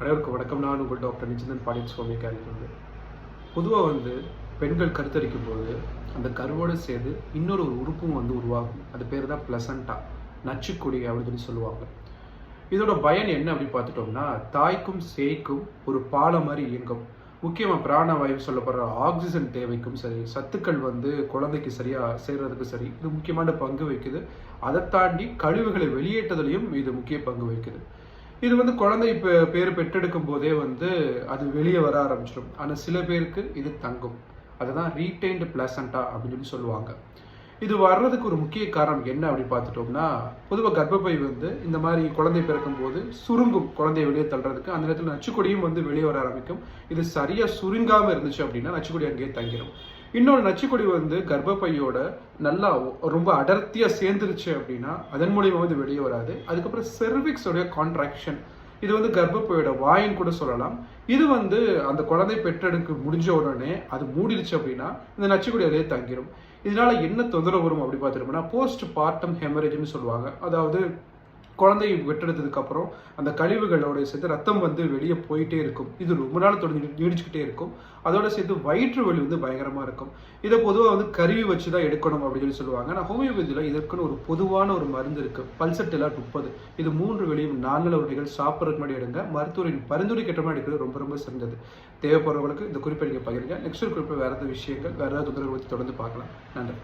அனைவருக்கும் வணக்கம். நான் உங்கள் டாக்டர் நிச்சந்தன் பாண்டியன் சுவாமி கேரளிலிருந்து பொதுவாக வந்து பெண்கள் கருத்தரிக்கும் போது அந்த கருவோடு சேர்ந்து இன்னொரு ஒரு உறுப்பும் வந்து உருவாகும். அது பேர் தான் பிளசண்டா நச்சுக்குடி அப்படின்னு சொல்லி சொல்லுவாங்க. இதோட பயன் என்ன அப்படின்னு பார்த்துட்டோம்னா தாய்க்கும் சேய்க்கும் ஒரு பாலம் மாதிரி இயங்கும். முக்கியமாக பிராணவாயு சொல்லப்படுற ஆக்சிஜன் தேவைக்கும் சரி சத்துக்கள் வந்து குழந்தைக்கு சரியாக சேர்றதுக்கு சரி இது முக்கியமான பங்கு வகிக்குது. அதை தாண்டி கழிவுகளை வெளியேற்றதுலையும் இது முக்கிய பங்கு வகிக்குது. இது வந்து குழந்தை இப்போ பேர் பெற்றெடுக்கும் போதே வந்து அது வெளியே வர ஆரம்பிச்சிடும். ஆனால் சில பேருக்கு இது தங்கும். அதுதான் ரீடைன்டு பிளசண்டா அப்படின்னு சொல்லி சொல்லுவாங்க. இது வர்றதுக்கு ஒரு முக்கிய காரணம் என்ன அப்படி பார்த்துட்டோம்னா பொதுவாக கர்ப்பப்பை வந்து இந்த மாதிரி குழந்தை பிறக்கும் போது சுருங்கும். குழந்தைய வெளியே தள்ளுறதுக்கு அந்த நேரத்தில் நச்சுக்கொடியும் வந்து வெளியே வர ஆரம்பிக்கும். இது சரியாக சுருங்காமல் இருந்துச்சு அப்படின்னா நச்சுக்கொடி அங்கேயே தங்கிடும் இன்னொரு நச்சுக்கொடி வந்து கர்ப்பப்பையோட நல்லா ரொம்ப அடர்த்தியாக சேர்ந்துருச்சு அப்படின்னா அதன் மூலியமாக வந்து வெளியே வராது. அதுக்கப்புறம் செர்விக்ஸோடைய கான்ட்ராக்ஷன் இது வந்து கர்ப்பப்பையோட வாயின்னு கூட சொல்லலாம். இது வந்து அந்த குழந்தை பெற்றெடுக்க முடிஞ்ச உடனே அது மூடிடுச்சு அப்படின்னா இந்த நச்சுக்கொடி அதிலே தங்கிடும் இதனால என்ன தொந்தரவு வரும் அப்படி பார்த்துட்டோம்னா போஸ்ட் பார்ட்டம் ஹெமரேஜ்னு சொல்லுவாங்க. அதாவது குழந்தை வெட்டெடுத்ததுக்கப்புறம் அந்த கழிவுகளோட சேர்த்து ரத்தம் வந்து வெளியே போயிட்டே இருக்கும். இது ரொம்ப நாள் தொடர்ந்து நீடிச்சுக்கிட்டே இருக்கும். அதோட சேர்த்து வயிற்று வலி வந்து பயங்கரமா இருக்கும். இதை பொதுவாக வந்து கருவி வச்சு தான் எடுக்கணும் அப்படின்னு சொல்லி சொல்லுவாங்க. ஆனால் ஹோமியோபதியில் இதற்குன்னு ஒரு பொதுவான ஒரு மருந்து இருக்கு. பல்சட்டிலா முப்பது. இது மூன்று வெளியும் நான்கு உருளைகள் சாப்பிட்றதுக்கு முன்னாடி எடுங்க. மருத்துவரின் பரிந்துரை கேட்ட எடுக்கிறது ரொம்ப ரொம்ப சிறந்தது. தேவைப்படுறவங்களுக்கு இந்த குறிப்பை நீங்கள் பகிருங்க. நெக்ஸ்ட் குறிப்பை வேறு ஏதாவது விஷயங்கள் வேறு ஏதாவது தொந்தரவு தொடர்ந்து பார்க்கலாம். நன்றி.